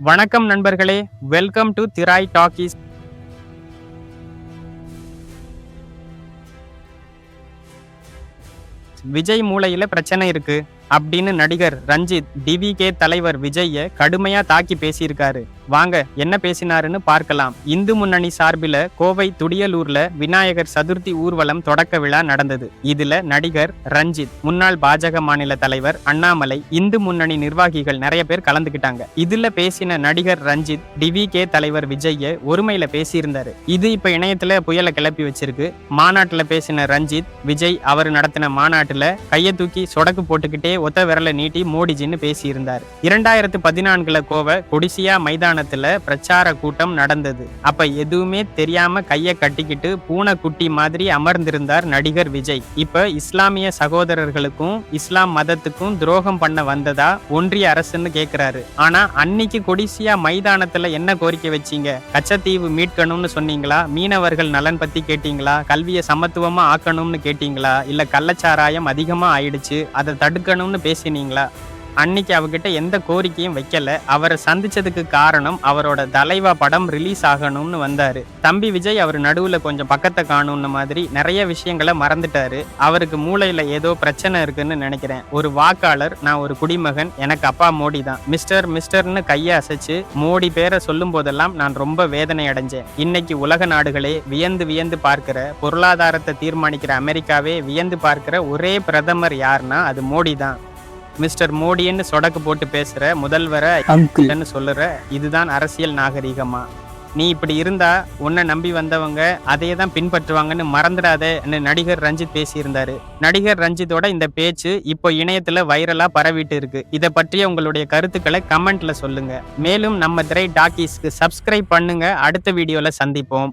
வணக்கம் நண்பர்களே welcome to திராய் டாக்கீஸ் விஜய் மூளையில பிரச்சனை இருக்கு அப்படின்னு நடிகர் ரஞ்சித் டிவிகே தலைவர் விஜய்ய கடுமையா தாக்கி பேசியிருக்காரு. வாங்க என்ன பேசினாருன்னு பார்க்கலாம். இந்து முன்னணி சார்பில கோவை துடியலூர்ல விநாயகர் சதுர்த்தி ஊர்வலம் தொடக்க விழா நடந்தது. இதுல நடிகர் ரஞ்சித் முன்னாள் பாஜக மாநில தலைவர் அண்ணாமலை இந்து முன்னணி நிர்வாகிகள் நிறைய பேர் கலந்துக்கிட்டாங்க. இதுல பேசின நடிகர் ரஞ்சித் டிவிகே தலைவர் விஜய்ய ஒருமையில பேசியிருந்தாரு. இது இப்ப இணையத்துல புயலை கிளப்பி வச்சிருக்கு. மாநாட்டுல பேசின ரஞ்சித் விஜய் அவர் நடத்தின மாநாட்டுல கையை தூக்கி சொடக்கு போட்டுக்கிட்டே ஒத்த விரலை நீட்டி மோடிஜின்னு பேசியிருந்தார். இரண்டாயிரத்து பதினான்குல கோவை கொடிசியா மைதானத்துல பிரச்சார கூட்டம் நடந்தது. அப்ப எதுவுமே தெரியாம கைய கட்டிக்கிட்டு பூனைக்குட்டி மாதிரி அமர்ந்திருந்தார் நடிகர் விஜய். இப்ப இஸ்லாமிய சகோதரர்களுக்கும் இஸ்லாம் மதத்துக்கும் துரோகம் பண்ண வந்ததா ஒன்றிய அரசுன்னு கேக்குறாரு. ஆனா அன்னைக்கு கொடிசியா மைதானத்துல என்ன கோரிக்கை வச்சீங்க? கச்சத்தீவு மீட்கணும்னு சொன்னீங்களா? மீனவர்கள் நலன் பத்தி கேட்டீங்களா? கல்வியை சமத்துவமா ஆக்கணும்னு கேட்டீங்களா? இல்ல கள்ளச்சாராயம் அதிகமா ஆயிடுச்சு அதை தடுக்கணும்னு பேசினீங்களா? அன்னைக்கு அவகிட்ட எந்த கோரிக்கையும் வைக்கல. அவரை சந்திச்சதுக்கு காரணம் அவரோட தலைவா படம் ரிலீஸ் ஆகணும்னு வந்தாரு. தம்பி விஜய் அவர் நடுவுல கொஞ்சம் பக்கத்தை காணும்னு மாதிரி நிறைய விஷயங்களை மறந்துட்டாரு. அவருக்கு மூளையில ஏதோ பிரச்சனை இருக்குன்னு நினைக்கிறேன். ஒரு வாக்காளர் நான் ஒரு குடிமகன் எனக்கு அப்பா மோடி தான். மிஸ்டர் மிஸ்டர்னு கையை அசைச்சு மோடி பேரை சொல்லும் போதெல்லாம் நான் ரொம்ப வேதனை அடைஞ்சேன். இன்னைக்கு உலக நாடுகளே வியந்து வியந்து பார்க்கிற பொருளாதாரத்தை தீர்மானிக்கிற அமெரிக்காவே வியந்து பார்க்கிற ஒரே பிரதமர் யாருன்னா அது மோடி தான். மிஸ்டர் மோடின்னு சொடக்கு போட்டு பேசுற முதல்வரை அங்கிள். இல்லைன்னு சொல்லுற இதுதான் அரசியல் நாகரிகமா? நீ இப்படி இருந்தா உன்னை நம்பி வந்தவங்க அதையே தான் பின்பற்றுவாங்கன்னு மறந்துடாதேன்னு நடிகர் ரஞ்சித் பேசியிருந்தாரு. நடிகர் ரஞ்சித்தோட இந்த பேச்சு இப்போ இணையத்துல வைரலா பரவிட்டு இருக்கு. இதை பற்றிய உங்களுடைய கருத்துக்களை கமெண்ட்ல சொல்லுங்க. மேலும் நம்ம திரை டாக்கீஸ்க்கு சப்ஸ்கிரைப் பண்ணுங்க. அடுத்த வீடியோல சந்திப்போம்.